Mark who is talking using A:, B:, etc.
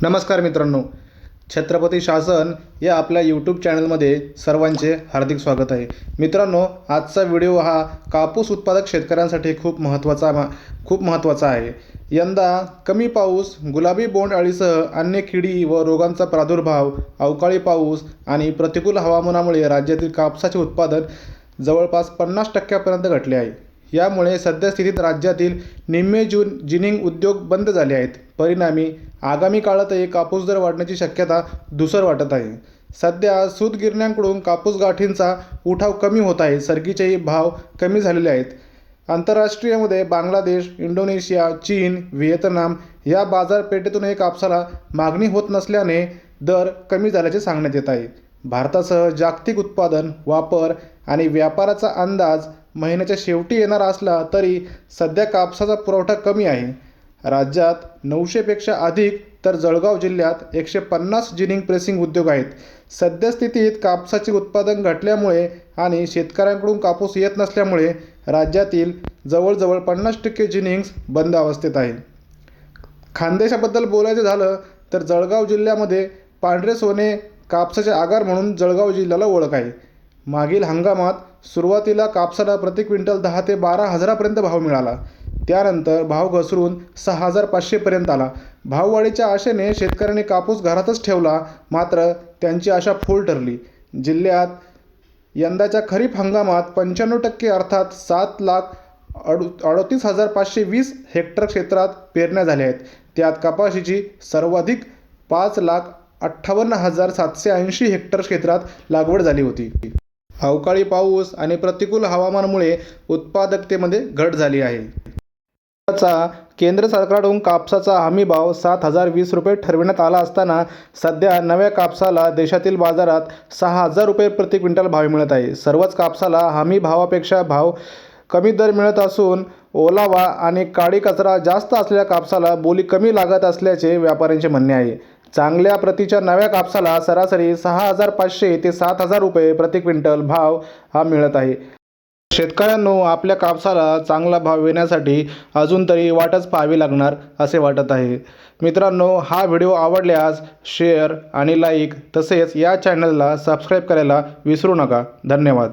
A: नमस्कार मित्रांनो. छत्रपती शासन या आपल्या यूट्यूब चॅनलमध्ये सर्वांचे हार्दिक स्वागत आहे. मित्रांनो आजचा व्हिडिओ हा कापूस उत्पादक शेतकऱ्यांसाठी खूप महत्त्वाचा मा खूप महत्त्वाचा आहे. यंदा कमी पाऊस गुलाबी बोंड अळीसह अन्य किडी व रोगांचा प्रादुर्भाव अवकाळी पाऊस आणि प्रतिकूल हवामानामुळे राज्यातील कापसाचे उत्पादन जवळपास पन्नास टक्क्यापर्यंत घटले आहे. यामुळे सद्यस्थितीत राज्यातील निम्मे जून जिनिंग उद्योग बंद झाले आहेत. परिणामी आगामी काळातही कापूस दर वाढण्याची शक्यता धुसर वाटत आहे. सध्या सूतगिरण्यांकडून कापूस गाठींचा उठाव कमी होत आहे. सरकीचेही भाव कमी झालेले आहेत. आंतरराष्ट्रीयमध्ये बांगलादेश इंडोनेशिया चीन व्हिएतनाम या बाजारपेठेतूनही कापसाला मागणी होत नसल्याने दर कमी झाल्याचे सांगण्यात येत आहे. भारतासह जागतिक उत्पादन वापर आणि व्यापाराचा अंदाज महिन्याच्या शेवटी येणार असला तरी सध्या कापसाचा पुरवठा कमी आहे. राज्यात नऊशेपेक्षा अधिक तर जळगाव जिल्ह्यात एकशे पन्नास जिनिंग प्रेसिंग उद्योग आहेत. सद्यस्थितीत कापसाचे उत्पादन घटल्यामुळे आणि शेतकऱ्यांकडून कापूस येत नसल्यामुळे राज्यातील जवळजवळ पन्नास टक्के जिनिंग्स बंद अवस्थेत आहे खानदेशाबद्दल बोलायचं झालं तर जळगाव जिल्ह्यामध्ये पांढरे सोने कापसाचे आगार म्हणून जळगाव जिल्ह्याला ओळख आहे. मागील हंगामात सुरुवातीला कापसाला प्रति क्विंटल दहा ते बारा हजारापर्यंत भाव मिळाला. त्यानंतर भाव घसरून सहा हजार पाचशेपर्यंत आला. भाववाढीच्या आशेने शेतकऱ्यांनी कापूस घरातच ठेवला मात्र त्यांची आशा फोल ठरली. जिल्ह्यात यंदाच्या खरीप हंगामात पंच्याण्णव टक्के अर्थात सात लाख अडु अडतीस हजार पाचशे वीस हेक्टर क्षेत्रात पेरण्या झाल्या आहेत. त्यात कपाशीची सर्वाधिक पाच लाख अठ्ठावन्न हजार सातशे ऐंशी हेक्टर क्षेत्रात लागवड झाली होती. अवकाळी पाऊस आणि प्रतिकूल हवामानामुळे उत्पादकतेमध्ये घट झाली आहे. चा केंद्र सरकारकडून कापसाचा हमी भाव सात हजार वीस रुपये ठरविण्यात आला असताना सध्या नव्या कापसाला देशातील बाजारात सहा हजार रुपये प्रति क्विंटल भाव मिळत आहे. सर्वच कापसाला हमी भावापेक्षा भाव कमी दर मिळत असून ओलावा आणि काळी कचरा जास्त असलेल्या कापसाला बोली कमी लागत असल्याचे व्यापाऱ्यांचे म्हणणे आहे. चांगल्या प्रतीच्या नव्या कापसाला सरासरी सहा हजार पाचशे ते सात हजार रुपये प्रति क्विंटल भाव हा मिळत आहे. शेतकऱ्यांनो आपल्या कापसाला चांगला भाव येण्यासाठी अजून तरी वाटच पाहावी लागणार असे वाटत आहे. मित्रांनो हा व्हिडिओ आवडल्यास शेअर आणि लाईक तसेच या चॅनलला सबस्क्राईब करायला विसरू नका. धन्यवाद.